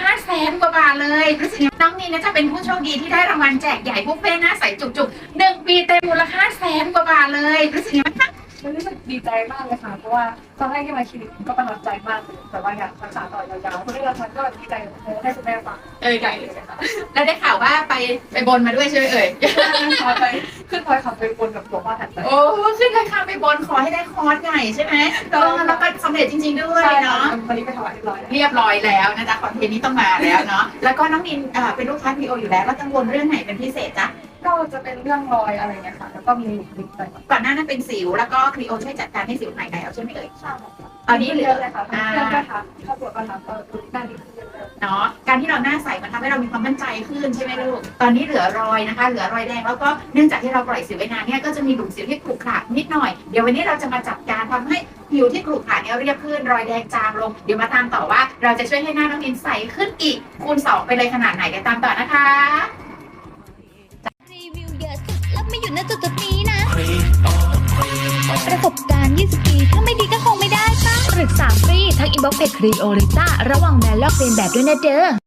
ค่าแสนกว่าบาทเลยรู้สึกยังน้องนีนะจะเป็นผู้โชคดีที่ได้รางวัลแจกใหญ่บุฟเฟ่ต์หน้าใสจุกๆหนึ่งปีเต็มมูลค่าแสนกว่าบาทเลยรู้สึกยังไงบ้าง รู้สึกดีใจมากเลยค่ะ เพราะว่าตอนแรกที่มาคลินิกก็ประทับใจมากเลยแต่ว่าอยากรักษาต่อยาวๆคนที่เราทำก็ดีใจให้คุณแม่ฟังเอ่ยไก่แล้วได้ข่าวว่าไปไปบนมาด้วยใช่ไหมเอ่ยขอไปขึ้นพลอยขับไปบนกับหลวงพ่อทันใจโอ้ขึ้นราคาไปบนขอให้ได้คอร์สใหญ่ใช่ไหมแล้วแล้วก็สำเร็จจริง ๆด้วยเนาะวันนี้ไปถวายเรียบร้อยแล้วเรียบร้อยแล้วนะจ๊ะคอนเทนต์นี้ต้องมาแล้วเนาะแล้วก็น้องนินเอ่อเป็นลูกค้าพีโออยู่แล้วแล้วกังวลเรื่องไหนเป็นพิเศษจ๊ะ ก็จะเป็นเรื่องรอยอะไรเงี้ยค่ะ แล้วก็มีหลุมดิบไปก่อนหน้านั้นเป็นสิวแล้วก็ครีโอช่วยจัดการให้สิวหายแล้วใช่ไหมเอ่ยใช่ค่ะตอนนี้เหลืเยออะเลยค่ะทั้งเพื่อนก็ทักครอบครัวก็ทักก็น่าดีขึ้นเยอะเลยเนาะการที่เราหน้าใสมันทำให้เรามีความมั่นใจขึ้นใช่ไหมลูกตอนนี้เหลือรอยนะคะ เหลือรอยแดงแล้วก็เนื่องจากที่เราปล่อยสิวไว้นานเนี่ยก็จะมีหลุมสิวที่ขรุขระนิดหน่อยเดี๋ยววันนี้เราจะมาจัดการทำให้ผิวที่ขรุขระเนี่ยเรียบขึ้นรอยแดงจางลงเดี๋ยวมาตามต่อว่า เราจะช่วยให้หน้าน้องนินใสขึ้นอีกคูณสองไปเลยขนาดไหนเดี๋ยวตามต่อนะคะ ประสบการณ์ 20 ปี ถ้าไม่ดีก็คงไม่ได้ปะปรึกษาฟรีทั้งอินบ็อกเพจครีโอริต้าระวังแมลลอกเลียนแบบด้วยนะเด้อ